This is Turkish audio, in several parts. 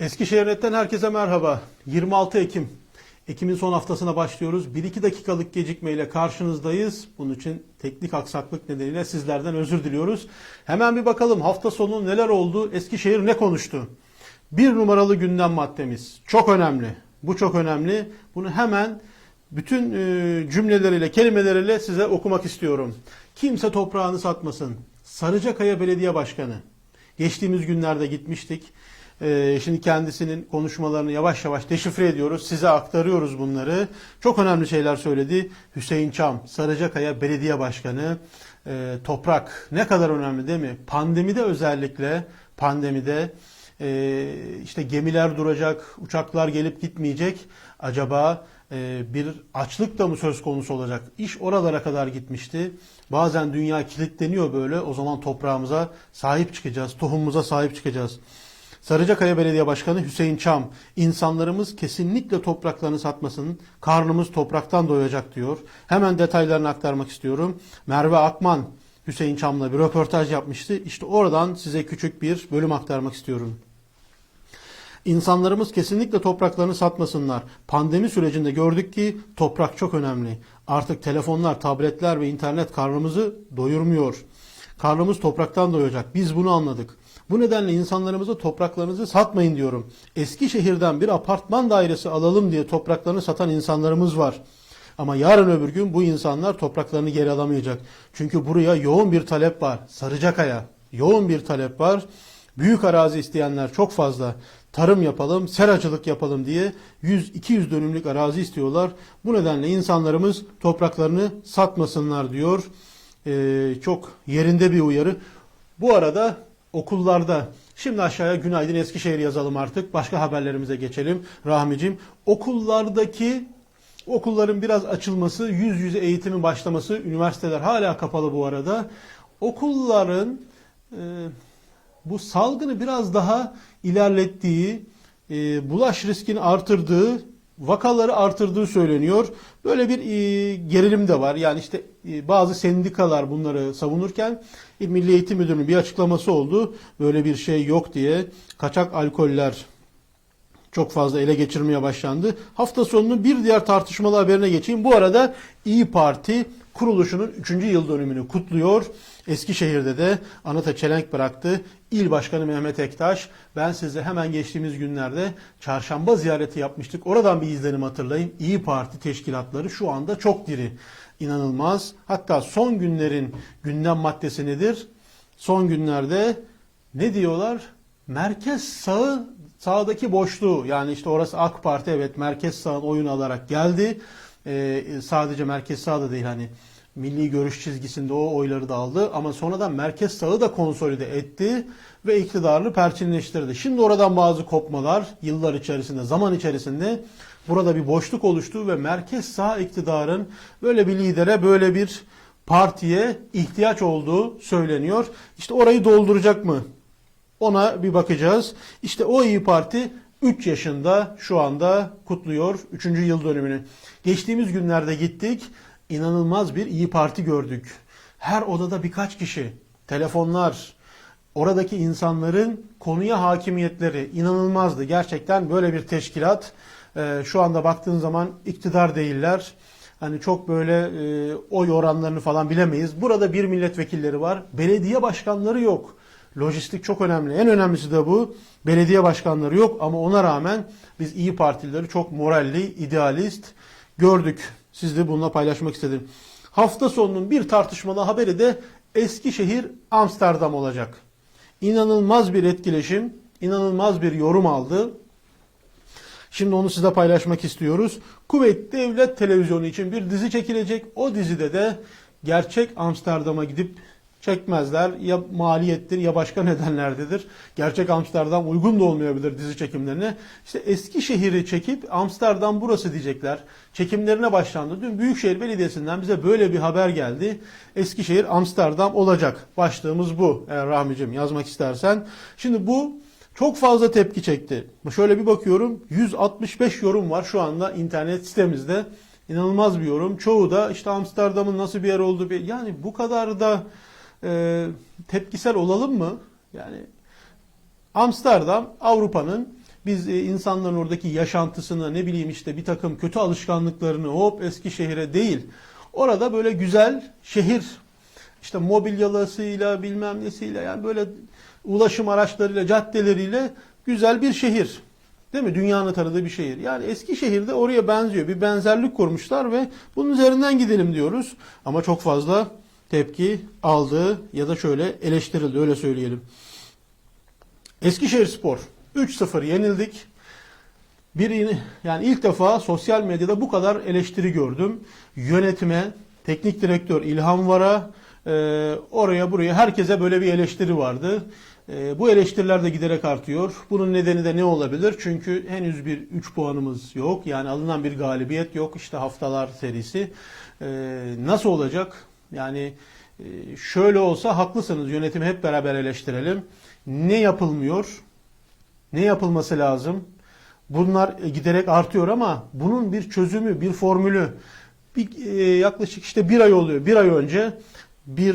Eskişehir Net'ten herkese merhaba. 26 Ekim. Ekim'in son haftasına başlıyoruz. 1-2 dakikalık gecikmeyle karşınızdayız. Bunun için teknik aksaklık nedeniyle sizlerden özür diliyoruz. Hemen bir bakalım hafta sonu neler oldu? Eskişehir ne konuştu? Bir numaralı gündem maddemiz. Çok önemli. Bu çok önemli. Bunu hemen bütün e, cümleleriyle, kelimeleriyle size okumak istiyorum. Kimse toprağını satmasın. Sarıcakaya Belediye Başkanı. Geçtiğimiz günlerde gitmiştik. Ee, şimdi kendisinin konuşmalarını yavaş yavaş deşifre ediyoruz. Size aktarıyoruz bunları. Çok önemli şeyler söyledi. Hüseyin Çam, Sarıcakaya Belediye Başkanı. Ee, toprak ne kadar önemli değil mi? Pandemide özellikle pandemide e, işte gemiler duracak, uçaklar gelip gitmeyecek. Acaba e, bir açlık da mı söz konusu olacak? İş oralara kadar gitmişti. Bazen dünya kilitleniyor böyle. O zaman toprağımıza sahip çıkacağız, tohumumuza sahip çıkacağız. Sarıcakaya Belediye Başkanı Hüseyin Çam, insanlarımız kesinlikle topraklarını satmasın, karnımız topraktan doyacak diyor. Hemen detaylarını aktarmak istiyorum. Merve Akman, Hüseyin Çam'la bir röportaj yapmıştı. İşte oradan size küçük bir bölüm aktarmak istiyorum. İnsanlarımız kesinlikle topraklarını satmasınlar. Pandemi sürecinde gördük ki toprak çok önemli. Artık telefonlar, tabletler ve internet karnımızı doyurmuyor. Karnımız topraktan doyacak. Biz bunu anladık. Bu nedenle insanlarımıza topraklarınızı satmayın diyorum. Eskişehir'den bir apartman dairesi alalım diye topraklarını satan insanlarımız var. Ama yarın öbür gün bu insanlar topraklarını geri alamayacak. Çünkü buraya yoğun bir talep var. Sarıcakaya yoğun bir talep var. Büyük arazi isteyenler çok fazla. Tarım yapalım, seracılık yapalım diye 100-200 dönümlük arazi istiyorlar. Bu nedenle insanlarımız topraklarını satmasınlar diyor. Ee, çok yerinde bir uyarı. Bu arada okullarda şimdi aşağıya günaydın Eskişehir yazalım artık. Başka haberlerimize geçelim. Rahmicim okullardaki okulların biraz açılması, yüz yüze eğitimin başlaması, üniversiteler hala kapalı bu arada. Okulların e, bu salgını biraz daha ilerlettiği, e, bulaş riskini artırdığı, vakaları artırdığı söyleniyor. Böyle bir e, gerilim de var. Yani işte e, bazı sendikalar bunları savunurken İl Milli Eğitim Müdürlüğü'nün bir açıklaması oldu. Böyle bir şey yok diye. Kaçak alkoller çok fazla ele geçirmeye başlandı. Hafta sonunun bir diğer tartışmalı haberine geçeyim. Bu arada İyi Parti kuruluşunun 3. yıl dönümünü kutluyor. Eskişehir'de de anıta çelenk bıraktı. İl Başkanı Mehmet Ektaş. Ben size hemen geçtiğimiz günlerde çarşamba ziyareti yapmıştık. Oradan bir izlenim hatırlayın. İyi Parti teşkilatları şu anda çok diri. İnanılmaz. Hatta son günlerin gündem maddesi nedir? Son günlerde ne diyorlar? Merkez sağı sağdaki boşluğu yani işte orası AK Parti evet merkez sağın oyun alarak geldi. Ee, sadece merkez sağ da değil hani milli görüş çizgisinde o oyları da aldı ama sonradan merkez sağı da konsolide etti ve iktidarını perçinleştirdi. Şimdi oradan bazı kopmalar yıllar içerisinde, zaman içerisinde burada bir boşluk oluştu ve merkez sağ iktidarın böyle bir lidere, böyle bir partiye ihtiyaç olduğu söyleniyor. İşte orayı dolduracak mı? Ona bir bakacağız. İşte o İyi Parti 3 yaşında şu anda kutluyor 3. yıl dönümünü. Geçtiğimiz günlerde gittik. İnanılmaz bir İyi Parti gördük. Her odada birkaç kişi, telefonlar, oradaki insanların konuya hakimiyetleri inanılmazdı. Gerçekten böyle bir teşkilat e, şu anda baktığın zaman iktidar değiller. Hani çok böyle e, oy oranlarını falan bilemeyiz. Burada bir milletvekilleri var. Belediye başkanları yok. Lojistik çok önemli. En önemlisi de bu. Belediye başkanları yok ama ona rağmen biz iyi Partilileri çok moralli, idealist gördük. Siz de bununla paylaşmak istedim. Hafta sonunun bir tartışmalı haberi de Eskişehir Amsterdam olacak. İnanılmaz bir etkileşim, inanılmaz bir yorum aldı. Şimdi onu size paylaşmak istiyoruz. Kuveyt Devlet Televizyonu için bir dizi çekilecek. O dizide de gerçek Amsterdam'a gidip çekmezler. Ya maliyettir ya başka nedenlerdedir. Gerçek Amsterdam uygun da olmayabilir dizi çekimlerine. İşte Eskişehir'i çekip Amsterdam burası diyecekler. Çekimlerine başlandı. Dün Büyükşehir Belediyesi'nden bize böyle bir haber geldi. Eskişehir Amsterdam olacak. Başlığımız bu. Eğer Rahmicim yazmak istersen. Şimdi bu çok fazla tepki çekti. Şöyle bir bakıyorum 165 yorum var şu anda internet sitemizde. İnanılmaz bir yorum. Çoğu da işte Amsterdam'ın nasıl bir yer olduğu bir yani bu kadar da e, tepkisel olalım mı? Yani Amsterdam Avrupa'nın biz e, insanların oradaki yaşantısını ne bileyim işte bir takım kötü alışkanlıklarını hop Eskişehir'e değil. Orada böyle güzel şehir işte mobilyalasıyla bilmem nesiyle yani böyle ulaşım araçlarıyla caddeleriyle güzel bir şehir. Değil mi? Dünyanın tanıdığı bir şehir. Yani Eskişehir de oraya benziyor. Bir benzerlik kurmuşlar ve bunun üzerinden gidelim diyoruz. Ama çok fazla tepki aldı ya da şöyle eleştirildi öyle söyleyelim. Eskişehir Spor 3-0 yenildik. Bir yani ilk defa sosyal medyada bu kadar eleştiri gördüm. Yönetime, teknik direktör İlhan Var'a, e, oraya buraya herkese böyle bir eleştiri vardı. E, bu eleştiriler de giderek artıyor. Bunun nedeni de ne olabilir? Çünkü henüz bir 3 puanımız yok. Yani alınan bir galibiyet yok. İşte haftalar serisi. E, nasıl olacak? Yani e, şöyle olsa haklısınız. Yönetimi hep beraber eleştirelim. Ne yapılmıyor? Ne yapılması lazım? Bunlar e, giderek artıyor ama bunun bir çözümü, bir formülü bir, e, yaklaşık işte bir ay oluyor. Bir ay önce bir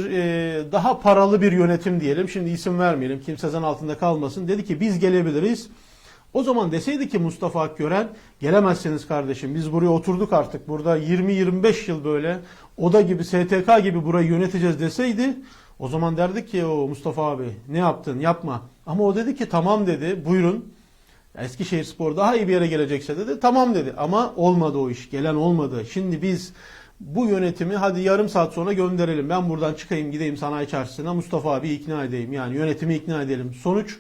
daha paralı bir yönetim diyelim. Şimdi isim vermeyelim. Kimse zan altında kalmasın. Dedi ki biz gelebiliriz. O zaman deseydi ki Mustafa Akgören gelemezsiniz kardeşim. Biz buraya oturduk artık. Burada 20-25 yıl böyle oda gibi STK gibi burayı yöneteceğiz deseydi o zaman derdik ki o Mustafa abi ne yaptın yapma. Ama o dedi ki tamam dedi buyurun. Eskişehir Spor daha iyi bir yere gelecekse dedi tamam dedi. Ama olmadı o iş. Gelen olmadı. Şimdi biz bu yönetimi hadi yarım saat sonra gönderelim. Ben buradan çıkayım gideyim sanayi çarşısına Mustafa abi ikna edeyim. Yani yönetimi ikna edelim. Sonuç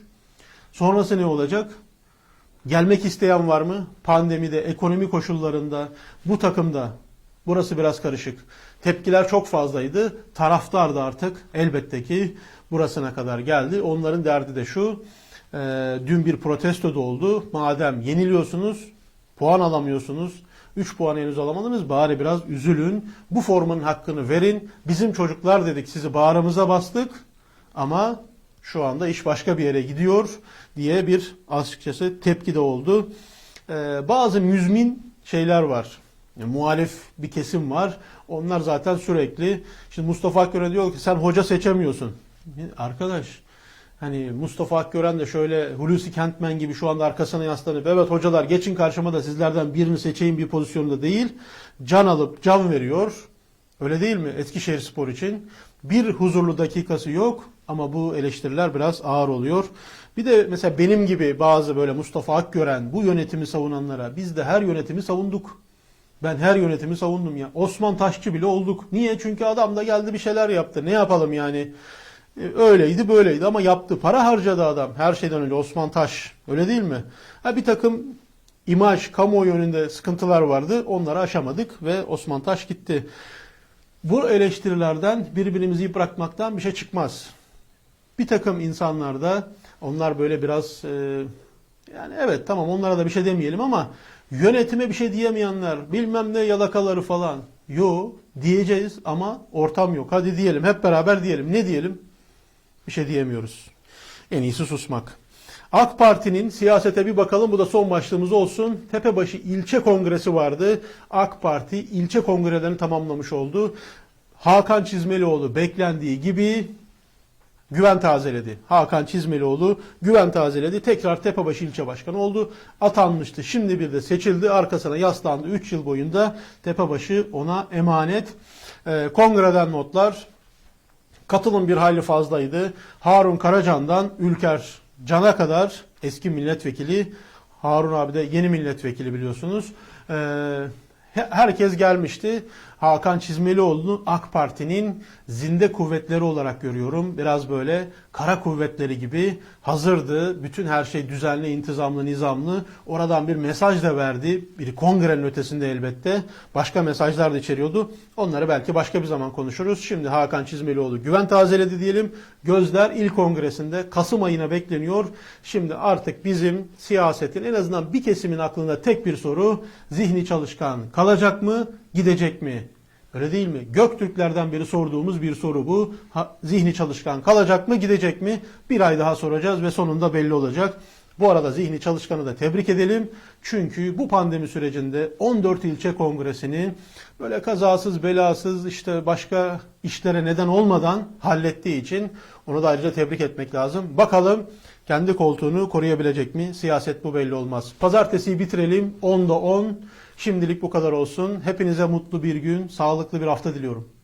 sonrası ne olacak? Gelmek isteyen var mı? Pandemide, ekonomi koşullarında, bu takımda burası biraz karışık. Tepkiler çok fazlaydı. Taraftar da artık elbette ki burasına kadar geldi. Onların derdi de şu. e, dün bir protesto da oldu. Madem yeniliyorsunuz, puan alamıyorsunuz. 3 puan henüz alamadınız. Bari biraz üzülün. Bu formanın hakkını verin. Bizim çocuklar dedik sizi bağrımıza bastık. Ama şu anda iş başka bir yere gidiyor diye bir açıkçası tepki de oldu. Ee, bazı müzmin şeyler var. Yani muhalif bir kesim var. Onlar zaten sürekli şimdi Mustafa Akgören diyor ki sen hoca seçemiyorsun. Arkadaş hani Mustafa Akgören de şöyle Hulusi Kentmen gibi şu anda arkasına yaslanıp evet hocalar geçin karşıma da sizlerden birini seçeyim bir pozisyonda değil. Can alıp can veriyor. Öyle değil mi? Eskişehir Spor için. Bir huzurlu dakikası yok ama bu eleştiriler biraz ağır oluyor. Bir de mesela benim gibi bazı böyle Mustafa Akgören bu yönetimi savunanlara biz de her yönetimi savunduk. Ben her yönetimi savundum ya. Osman Taşçı bile olduk. Niye? Çünkü adam da geldi bir şeyler yaptı. Ne yapalım yani? E, Öyleydi böyleydi ama yaptı. Para harcadı adam her şeyden önce Osman Taş. Öyle değil mi? Ha bir takım imaj, kamuoyu yönünde sıkıntılar vardı. Onları aşamadık ve Osman Taş gitti. Bu eleştirilerden birbirimizi yıpratmaktan bir şey çıkmaz. Bir takım insanlar da onlar böyle biraz e, yani evet tamam onlara da bir şey demeyelim ama yönetime bir şey diyemeyenler bilmem ne yalakaları falan. Yo diyeceğiz ama ortam yok. Hadi diyelim hep beraber diyelim. Ne diyelim? Bir şey diyemiyoruz. En iyisi susmak. AK Parti'nin siyasete bir bakalım. Bu da son başlığımız olsun. Tepebaşı ilçe kongresi vardı. AK Parti ilçe kongrelerini tamamlamış oldu. Hakan Çizmelioğlu beklendiği gibi güven tazeledi. Hakan Çizmelioğlu güven tazeledi. Tekrar Tepebaşı ilçe başkanı oldu. Atanmıştı. Şimdi bir de seçildi. Arkasına yaslandı. 3 yıl boyunca Tepebaşı ona emanet. Ee, kongreden notlar. Katılım bir hayli fazlaydı. Harun Karacan'dan Ülker Can'a kadar eski milletvekili, Harun abi de yeni milletvekili biliyorsunuz. Ee, herkes gelmişti. Hakan Çizmelioğlu'nu AK Parti'nin zinde kuvvetleri olarak görüyorum. Biraz böyle kara kuvvetleri gibi hazırdı. Bütün her şey düzenli, intizamlı, nizamlı. Oradan bir mesaj da verdi. Bir kongrenin ötesinde elbette. Başka mesajlar da içeriyordu. Onları belki başka bir zaman konuşuruz. Şimdi Hakan Çizmelioğlu güven tazeledi diyelim. Gözler il kongresinde Kasım ayına bekleniyor. Şimdi artık bizim siyasetin en azından bir kesimin aklında tek bir soru. Zihni çalışkan kalacak mı, gidecek mi? Öyle değil mi? Göktürklerden beri sorduğumuz bir soru bu. Ha, zihni çalışkan kalacak mı, gidecek mi? Bir ay daha soracağız ve sonunda belli olacak. Bu arada zihni çalışkanı da tebrik edelim. Çünkü bu pandemi sürecinde 14 ilçe kongresini böyle kazasız belasız işte başka işlere neden olmadan hallettiği için onu da ayrıca tebrik etmek lazım. Bakalım kendi koltuğunu koruyabilecek mi? Siyaset bu belli olmaz. Pazartesiyi bitirelim. 10'da 10. Şimdilik bu kadar olsun. Hepinize mutlu bir gün, sağlıklı bir hafta diliyorum.